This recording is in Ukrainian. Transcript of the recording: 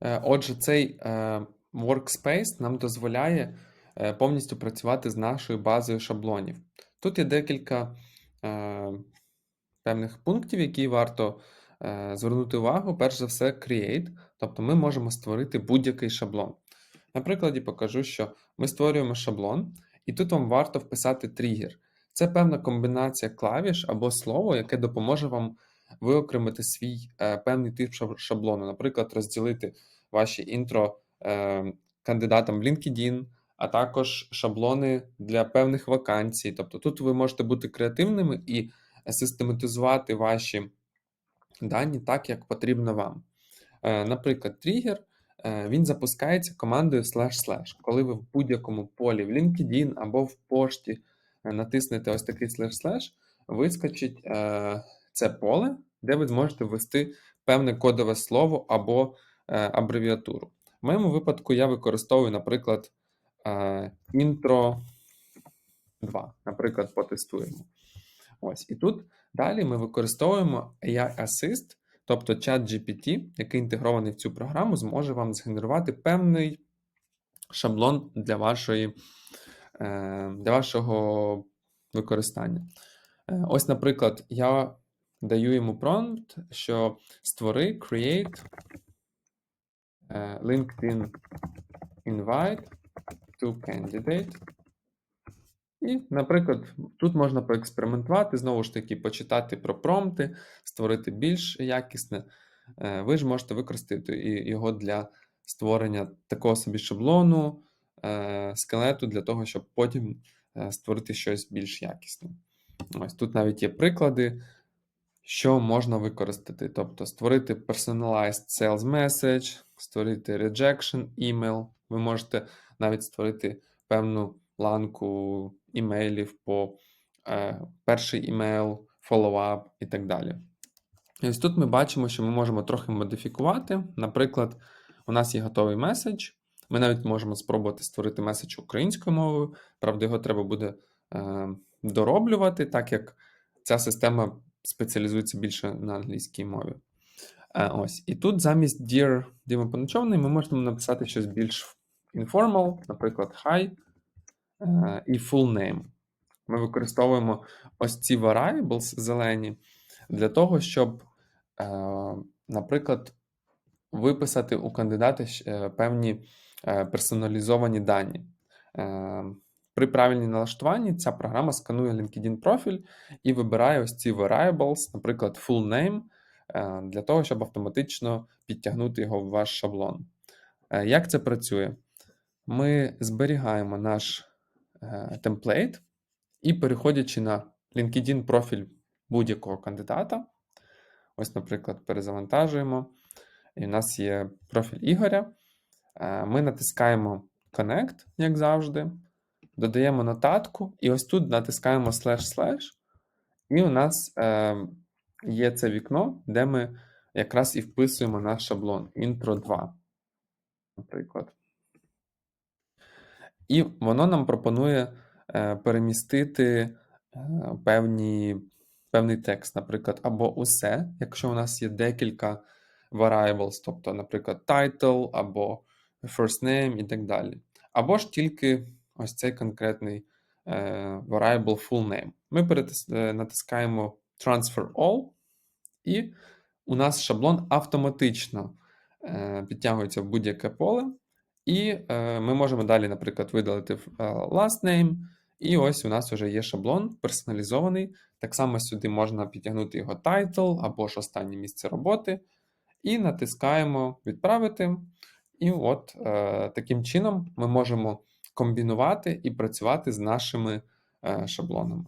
Е, Отже, цей е, workspace нам дозволяє е, повністю працювати з нашою базою шаблонів. Тут є декілька певних пунктів, які варто звернути увагу. Перш за все, create, тобто ми можемо створити будь-який шаблон. На прикладі покажу, що ми створюємо шаблон, і тут вам варто вписати тригер. Це певна комбінація клавіш або слово, яке допоможе вам виокремити свій е, певний тип шаблону. Наприклад, розділити ваші інтро е, кандидатам в LinkedIn, а також шаблони для певних вакансій. Тобто тут ви можете бути креативними і систематизувати ваші дані так, як потрібно вам. Е, Наприклад, тригер він запускається командою slash slash. Коли ви в будь-якому полі в LinkedIn або в пошті натиснете ось такий slash slash, вискочить це поле, де ви зможете ввести певне кодове слово або е, абревіатуру. В моєму випадку я використовую, наприклад, е, intro 2. Наприклад, потестуємо. Ось. І тут далі ми використовуємо AI Assist, тобто чат GPT, який інтегрований в цю програму, зможе вам згенерувати певний шаблон для, вашої, е, для вашого використання. Ось, наприклад, я даю йому промпт, що створи create е, LinkedIn invite to candidate. І, наприклад, тут можна поекспериментувати, знову ж таки, почитати про промпти, створити більш якісне. Е, Ви ж можете використати його для створення такого собі шаблону, е, скелету, для того, щоб потім створити щось більш якісне. Ось тут навіть є приклади, що можна використати. Тобто створити personalized sales message, створити rejection email. Ви можете навіть створити певну ланку імейлів по е, перший імейл, follow-up і так далі. І ось тут ми бачимо, що ми можемо трохи модифікувати. Наприклад, у нас є готовий меседж. Ми навіть можемо спробувати створити меседж українською мовою. Правда, його треба буде е, дороблювати, так як ця система спеціалізується більше на англійській мові. Е, ось. І тут замість Dear Діма Поночовний ми можемо написати щось більш informal, наприклад, Hi е, і full name. Ми використовуємо ось ці variables зелені для того, щоб, е, наприклад, виписати у кандидата певні персоналізовані дані. При правильній налаштуванні ця програма сканує LinkedIn профіль і вибирає ось ці variables, наприклад, full name, е, для того, щоб автоматично підтягнути його в ваш шаблон. Е, Як це працює? Ми зберігаємо наш е, темплейт і переходячи на LinkedIn профіль будь-якого кандидата, ось, наприклад, перезавантажуємо, і в нас є профіль Ігоря. Ми натискаємо Connect, як завжди, додаємо нотатку, і ось тут натискаємо slash, і у нас е, є це вікно, де ми якраз і вписуємо наш шаблон Intro 2, наприклад. І воно нам пропонує е, перемістити е, певні, певний текст, наприклад, або усе, якщо у нас є декілька variables, тобто, наприклад, title або first name і так далі. Або ж тільки ось цей конкретний е, variable full name. Ми перетис- е, натискаємо Transfer All, і у нас шаблон автоматично е, підтягується в будь-яке поле. І ми можемо далі, наприклад, видалити last name. І ось у нас вже є шаблон персоналізований. Так само сюди можна підтягнути його title або ж останнє місце роботи. І натискаємо відправити. І от е, таким чином ми можемо комбінувати і працювати з нашими е, шаблонами.